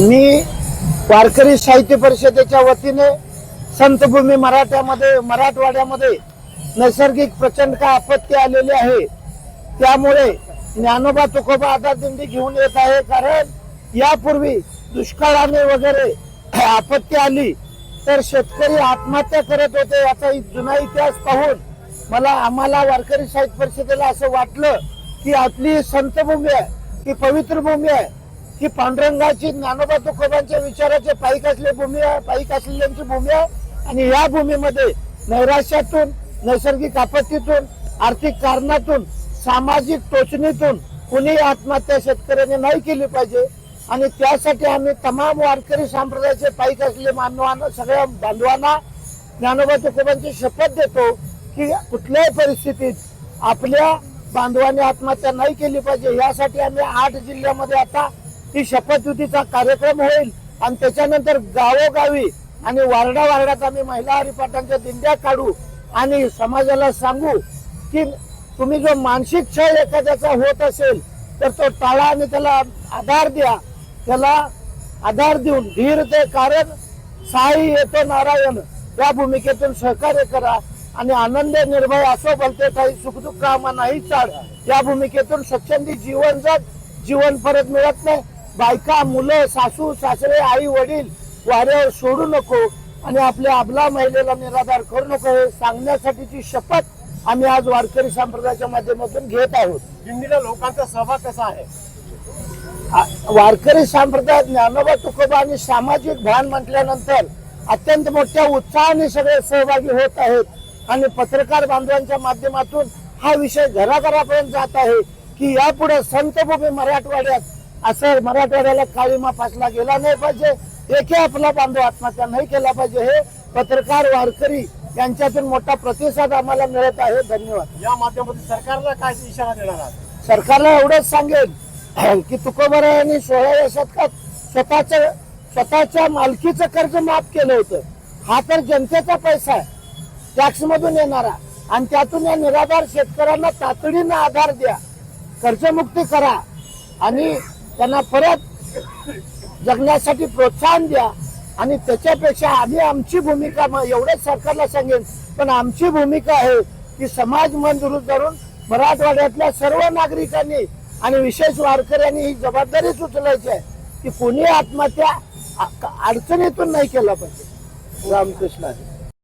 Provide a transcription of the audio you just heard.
मी वारकरी साहित्य परिषदेच्या वतीने संतभूमी मराठ्यामध्ये मराठवाड्यामध्ये नैसर्गिक प्रचंड का आपत्ती आलेली आहे त्यामुळे ज्ञानोबा तुकोबा आता दिंडी घेऊन येत आहे. कारण यापूर्वी दुष्काळाने वगैरे आपत्ती आली तर शेतकरी आत्महत्या करत होते याचा जुना इतिहास पाहून मला आम्हाला वारकरी साहित्य परिषदेला असं वाटलं की आपली संतभूमी आहे ती पवित्र भूमी आहे. ही पांडुरंगाची ज्ञानोबा तुकोबांच्या विचाराचे पायिक असलेली भूमी आहे पाईक असलेल्यांची भूमी आहे. आणि या भूमीमध्ये नैराश्यातून नैसर्गिक आपत्तीतून आर्थिक कारणातून सामाजिक टोचणीतून कुणी आत्महत्या शेतकऱ्याने नाही केली पाहिजे. आणि त्यासाठी आम्ही तमाम वारकरी संप्रदायाचे पायिक असलेले मानवांना सगळ्या बांधवांना ज्ञानोबा तुकोबांची शपथ देतो की कुठल्याही परिस्थितीत आपल्या बांधवांनी आत्महत्या नाही केली पाहिजे. यासाठी आम्ही आठ जिल्ह्यामध्ये आता ती शपथविधीचा कार्यक्रम होईल. आणि त्याच्यानंतर गावोगावी आणि वारडा वारडात आम्ही महिला हरिपाठांच्या दिंड्या काढू आणि समाजाला सांगू की तुम्ही जो मानसिक छळ एखाद्याचा होत असेल तर तो टाळा आणि त्याला आधार द्या. त्याला आधार देऊन धीर दे कारण साई येतो नारायण. या भूमिकेतून सहकार्य करा आणि आनंद निर्भय असो बलते काही सुखदुःख कामा नाही चाड या भूमिकेतून स्वच्छंदी जीवन जग. जीवन परत मिळत नाही. बायका मुलं सासू सासरे आई वडील वाऱ्यावर सोडू नको आणि आपल्या अबला महिलेला निराधार करू नको हे सांगण्यासाठीची शपथ आम्ही आज वारकरी संप्रदायाच्या माध्यमातून घेत आहोत. दिंडीला लोकांचा सहभाग कसा आहे? वारकरी संप्रदायात ज्ञानोबा तुकोबा आणि सामाजिक भान म्हटल्यानंतर अत्यंत मोठ्या उत्साहाने सगळे सहभागी होत आहेत आणि पत्रकार बांधवांच्या माध्यमातून हा विषय घराघरापर्यंत जात आहे की यापुढे संतभूमी मराठवाड्यात असं मराठवाड्याला काळीमा फासला गेला नाही पाहिजे. एकही आपला बांधव आत्महत्या नाही केला पाहिजे हे पत्रकार वारकरी यांच्यातून मोठा प्रतिसाद आम्हाला मिळत आहे. धन्यवाद. या माध्यमातून सरकारला काय इशारा देणार आहात? सरकारला एवढंच सांगेल की तुकोबरायांनी सोळाव्या शतकात स्वतःच्या स्वतःच्या मालकीचं कर्ज माफ केलं होतं. हा तर जनतेचा पैसा आहे. टॅक्स मधून येणारा. आणि त्यातून या निराधार शेतकऱ्यांना तातडीनं आधार द्या. कर्जमुक्ती करा. आणि त्यांना परत जगण्यासाठी प्रोत्साहन द्या. आणि त्याच्यापेक्षा आम्ही आमची भूमिका एवढंच सरकारला सांगेन पण आमची भूमिका आहे की समाज मन दुरुस्त करून मराठवाड्यातल्या सर्व नागरिकांनी आणि विशेष वारकऱ्यांनी ही जबाबदारीच उचलायची आहे की कोणी आत्महत्या अडचणीतून नाही केला पाहिजे. रामकृष्णाने